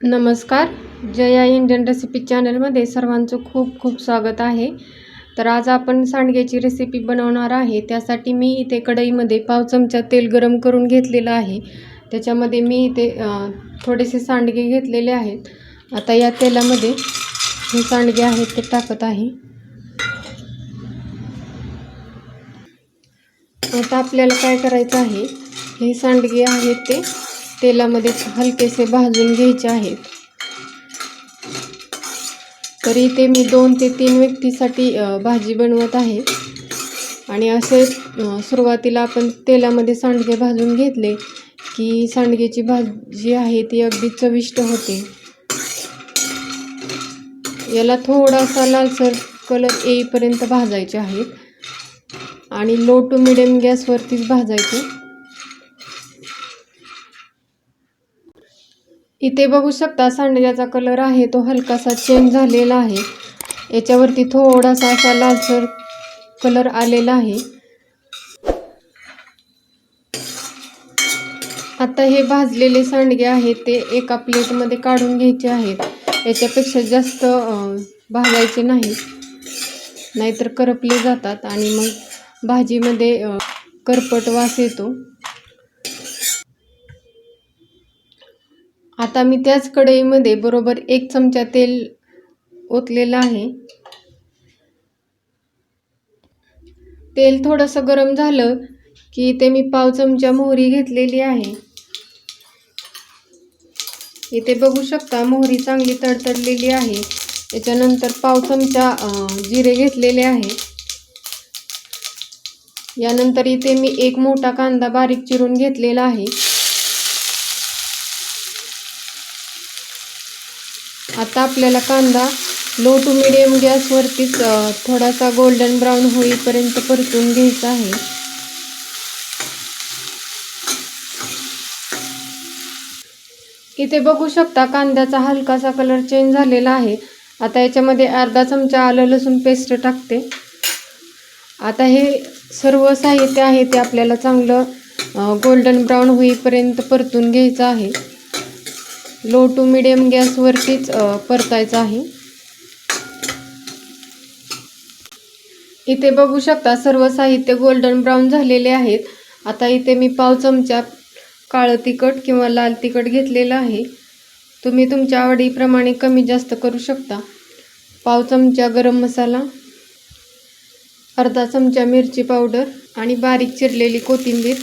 नमस्कार. Jaya Indian recipe चॅनलमध्ये सर्वांचं खूप खूप स्वागत आहे. तर आज आपण सांडग्याची रेसिपी बनवणार आहे. त्यासाठी मी इथे कढईमध्ये पाव चमचा तेल गरम करून घेतलेलं आहे. त्याच्यामध्ये मी इथे थोडेसे सांडगे घेतलेले आहेत. आता या तेलामध्ये हे सांडगे आहेत ते टाकत आहे. आता आपल्याला काय करायचं आहे हे सांडगे आहेत ते तेलामध्ये हलकेसे भाजून घ्यायचे आहेत. तर इथे मी दोन ते तीन व्यक्तीसाठी भाजी बनवत आहे. आणि असे सुरुवातीला आपण तेलामध्ये सांडगे भाजून घेतले की सांडगेची भाजी आहे ती अगदी चविष्ट होते. याला थोडासा लालसर कलर येईपर्यंत भाजायचे आहेत. आणि लो टू मिडियम गॅसवरतीच भाजायचे. इथे बघू शकता सांडग्याचा कलर आहे तो हलकासा चेंज झालेला आहे. याच्यावरती थोडासा असा लालसर कलर आलेला आहे. आता हे भाजलेले सांडगे आहेत ते एका प्लेटमध्ये काढून घ्यायचे आहेत. याच्यापेक्षा जास्त भाजायचे नाही. नाहीतर करपले जातात आणि मग भाजीमध्ये करपट वास येतो. आता मी त्याच कढईमध्ये बरोबर एक चमचा तेल ओतलेलं आहे. तेल थोडंसं गरम झालं की ते मी पाव चमचा मोहरी घेतलेली आहे. इथे बघू शकता मोहरी चांगली तडतडलेली आहे. त्याच्यानंतर पाव चमचा जिरे घेतलेले आहे. यानंतर इथे मी एक मोठा कांदा बारीक चिरून घेतलेला आहे. आता आपल्याला कांदा लो टू मिडियम गॅसवरतीच थोडासा गोल्डन ब्राऊन होईपर्यंत परतून घ्यायचा आहे. इथे बघू शकता कांद्याचा हलकासा कलर चेंज झालेला आहे. आता याच्यामध्ये अर्धा चमचा आलं लसूण पेस्ट टाकते. आता हे सर्व साहित्य आहे ते आपल्याला चांगलं गोल्डन ब्राऊन होईपर्यंत परतून घ्यायचं आहे. लो टू मिडियम गॅसवरतीच परतायचं आहे. इथे बघू शकता सर्व साहित्य गोल्डन ब्राऊन झालेले आहेत. आता इथे मी पाव चमचा काळं तिखट किंवा लाल तिखट घेतलेलं आहे. तुम्ही तुमच्या आवडीप्रमाणे कमी जास्त करू शकता. पाव चमचा गरम मसाला अर्धा चमचा मिरची पावडर आणि बारीक चिरलेली कोथिंबीर.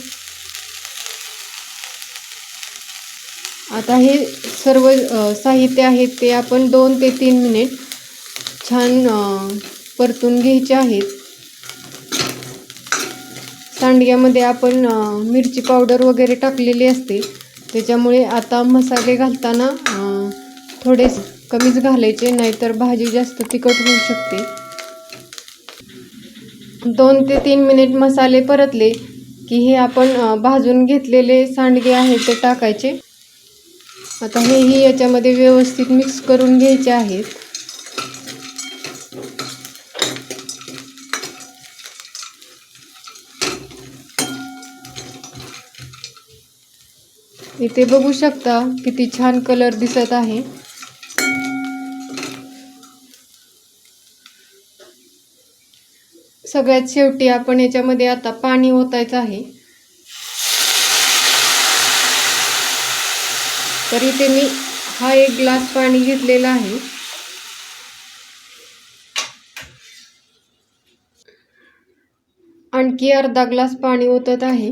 आता हे सर्व साहित्य आहेत ते आपण दोन ते तीन मिनिट छान परतून घ्यायचे आहेत. सांडग्यामध्ये आपण मिरची पावडर वगैरे टाकलेली असते. त्याच्यामुळे आता मसाले घालताना थोडे कमीच घालायचे नाहीतर भाजी जास्त तिखट होऊ शकते. दोन ते तीन मिनिट मसाले परतले की हे आपण भाजून घेतलेले सांडगे आहेत ते टाकायचे. आता हेही याच्यामध्ये व्यवस्थित मिक्स करून घ्यायचे आहेत. इथे बघू शकता किती छान कलर दिसत आहे. सगळ्यात शेवटी आपण याच्यामध्ये आता पाणी ओतायचं आहे. तर इथे मी हा एक ग्लास पाणी घेतलेला आहे. आणखी अर्धा ग्लास पाणी ओतत आहे.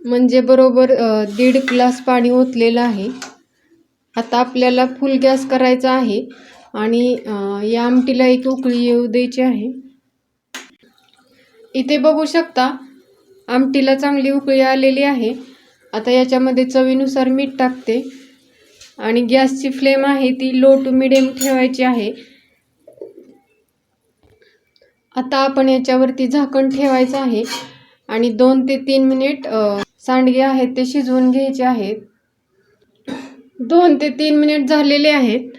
म्हणजे बरोबर दीड ग्लास पाणी ओतलेलं आहे. आता आपल्याला फुल गॅस करायचा आहे आणि या आमटीला एक उकळी येऊ द्यायची आहे. इथे बघू शकता आमटीला चांगली उकळी आलेली आहे. आता याच्यामध्ये चवीनुसार मीठ टाकते. आणि गॅसची फ्लेम आहे ती लो टू मिडियम ठेवायची आहे. आता आपण याच्यावरती झाकण ठेवायचं आहे. आणि दोन ते तीन मिनिट सांडगे आहेत ते शिजवून घ्यायचे आहेत. दोन ते तीन मिनिट झालेले आहेत.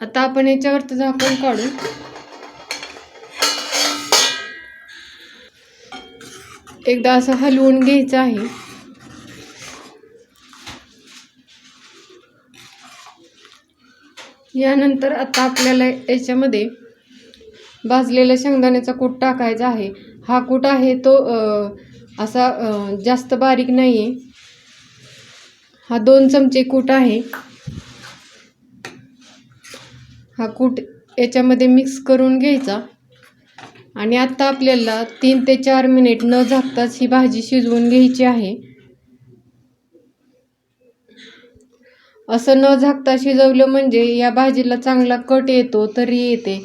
आता आपण याच्यावरती झाकण काढू. एकदा असं हलवून घ्यायचं आहे. यानंतर आता आपल्याला याच्यामध्ये भाजलेला शेंगदाण्याचा कूट टाकायचा आहे. हा कूट आहे तो असा जास्त बारीक नाही आहे हा दोन चमचे कूट आहे. हा कूट याच्यामध्ये मिक्स करून घ्यायचा. आणि आत्ता आपल्याला तीन ते चार मिनिट न झाकताच ही भाजी शिजवून घ्यायची आहे. असं न झाकता शिजवलं म्हणजे या भाजीला चांगला कट येतो तरी येते.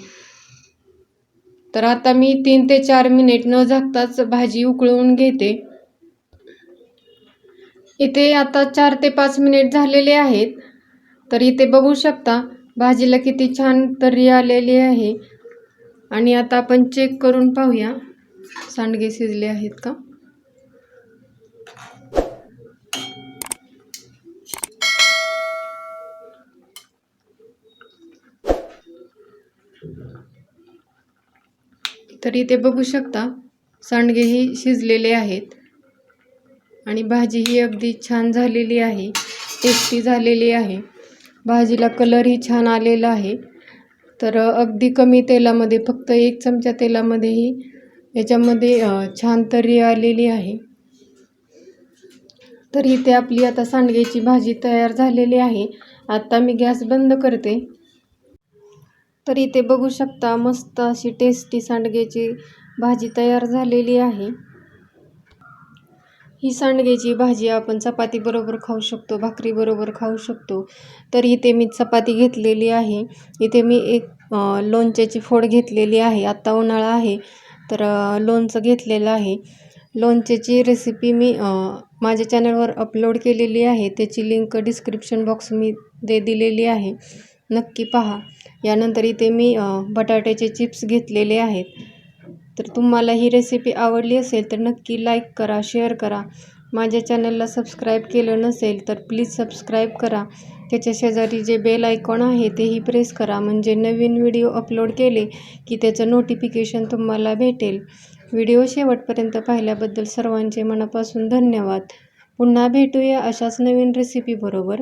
तर आता मी तीन ते चार मिनिट न झाकताच भाजी उकळवून घेते. इथे आता चार ते पाच मिनिट झालेले आहेत. तर इथे बघू शकता भाजीला किती छान तर्री आलेली आहे. आणि आता आपण चेक करून पाहूया. सांडगे शिजले आहेत का? तर इथे बघू शकता. सांडगेही शिजलेले आहेत. आणि भाजी ही अगदी छान झालेली आहे. टेस्टी झालेली आहे. भाजीला कलरही छान आलेला आहे. तर अगदी कमी तेलामध्ये फक्त एक चमचा तेलामध्येही याच्यामध्ये छान तर्री आलेली आहे. तर इथे आपली आता सांडग्याची भाजी तयार झालेली आहे. आत्ता मी गॅस बंद करते. तर इथे बघू शकता मस्त अशी टेस्टी सांडग्याची भाजी तयार झालेली आहे. ही सांडग्याची भाजी आपण चपातीबरोबर खाऊ शकतो भाकरीबरोबर खाऊ शकतो. तर इथे मी चपाती घेतलेली आहे. इथे मी एक लोणच्याची फोड घेतलेली आहे. आत्ता उन्हाळा आहे तर लोणचं घेतलेलं आहे. लोणच्याची रेसिपी मी माझ्या चॅनलवर अपलोड केलेली आहे. त्याची लिंक डिस्क्रिप्शन बॉक्समध्ये दिलेली आहे. नक्की पहा. यानंतर इथे मी बटाट्याचे चिप्स घेतलेले आहेत. तर तुम्हाला ही रेसिपी आवडली असेल तर नक्की लाईक करा शेअर करा. माझ्या चॅनलला सबस्क्राईब केलं नसेल तर प्लीज सबस्क्राईब करा. त्याच्या शेजारी जे बेल आयकॉन आहे तेही प्रेस करा. म्हणजे नवीन व्हिडिओ अपलोड केले की त्याचं नोटिफिकेशन तुम्हाला भेटेल. व्हिडिओ शेवटपर्यंत पाहिल्याबद्दल सर्वांचे मनापासून धन्यवाद. पुन्हा भेटूया अशाच नवीन रेसिपीबरोबर